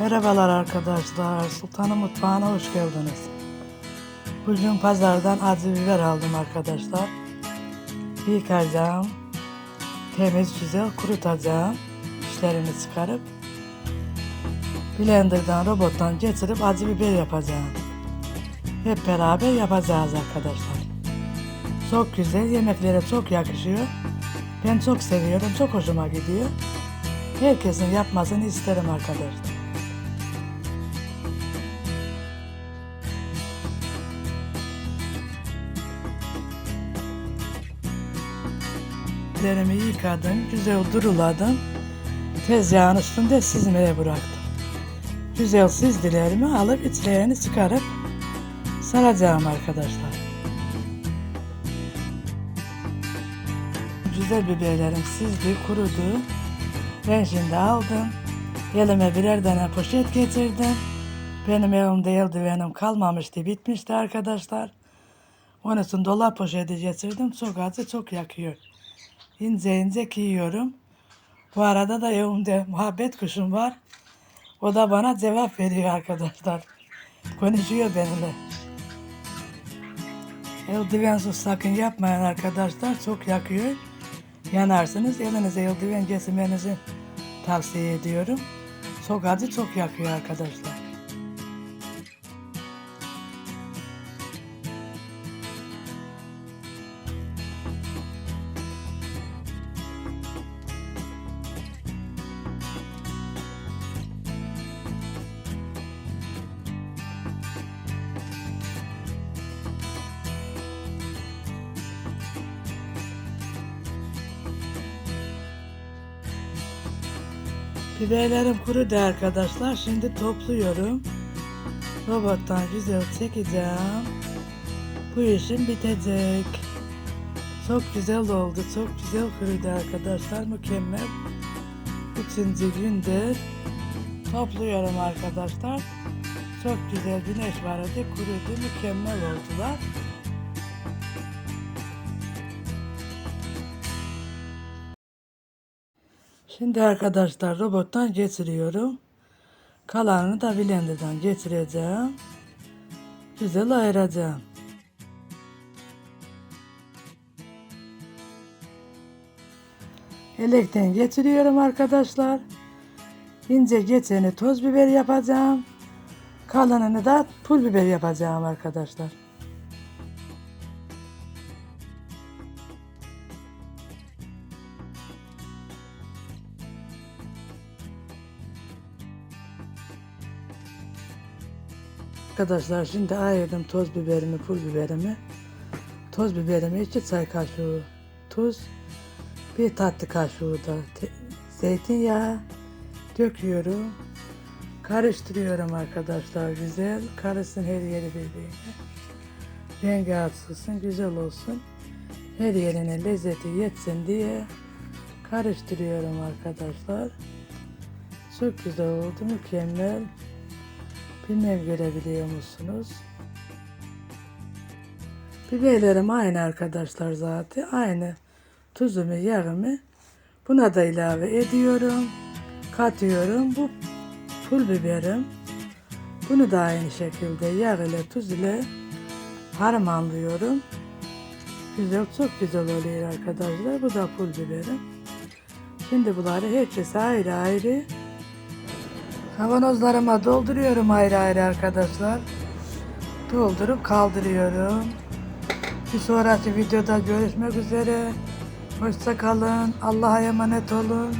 Merhabalar arkadaşlar. Sultanın mutfağına hoş geldiniz. Bugün pazardan acı biber aldım arkadaşlar. Yıkayacağım. Temiz güzel kurutacağım. İşlerini çıkarıp blenderdan robottan geçirip acı biber yapacağım. Hep beraber yapacağız arkadaşlar. Çok güzel yemeklere çok yakışıyor. Ben çok seviyorum. Çok hoşuma gidiyor. Herkesin yapmasını isterim arkadaşlar. Lerimi yıkadım, güzel duruladım. Tezgahın üstünde sizmeye bıraktım. Güzel sizdilerimi alıp içlerini çıkarıp saracağım arkadaşlar. Güzel biberlerim sizdi, kurudu. Ben şimdi aldım. Elime birer tane poşet getirdim. Benim evimde eldivenim kalmamıştı, bitmişti arkadaşlar. Onun için dolap poşeti getirdim. Çok acı, çok yakıyor. İnce ince giyiyorum. Bu arada da evimde muhabbet kuşum var. O da bana cevap veriyor arkadaşlar. Konuşuyor benimle. Eldivensiz sakın yapmayın arkadaşlar. Çok yakıyor. Yanarsınız. Elinize eldiven getirmenizi tavsiye ediyorum. Çok acı çok yakıyor arkadaşlar. Biberlerim kurudu arkadaşlar. Şimdi topluyorum. Robottan güzel çekeceğim. Bu işim bitecek. Çok güzel oldu. Çok güzel kurudu arkadaşlar. Mükemmel. Üçüncü günde topluyorum arkadaşlar. Çok güzel güneş vardı. Kurudu. Mükemmel oldular. Şimdi arkadaşlar robottan geçiriyorum. Kalanını da blenderdan geçireceğim. Güzel ayıracağım. Elekten geçiriyorum arkadaşlar. İnce geçeni toz biber yapacağım. Kalanını da pul biber yapacağım arkadaşlar. Arkadaşlar şimdi ayırdım toz biberimi, pul biberimi. Toz biberimi iki çay kaşığı tuz, bir tatlı kaşığı da zeytinyağı döküyorum. Karıştırıyorum arkadaşlar güzel. Karışsın her yeri birbirine. Rengi atsılsın, güzel olsun. Her yerine lezzeti yetsin diye karıştırıyorum arkadaşlar. Çok güzel oldu, mükemmel. Bilmem görebiliyor musunuz? Biberlerim aynı arkadaşlar zaten. Aynı tuzumu, yağımı buna da ilave ediyorum. Katıyorum. Bu pul biberim. Bunu da aynı şekilde yağ ile tuz ile harmanlıyorum. Güzel, çok güzel oluyor arkadaşlar. Bu da pul biberim. Şimdi bunları herkese ayrı ayrı Kavanozlarıma dolduruyorum ayrı ayrı arkadaşlar. Doldurup kaldırıyorum. Bir sonraki videoda görüşmek üzere. Hoşça kalın. Allah'a emanet olun.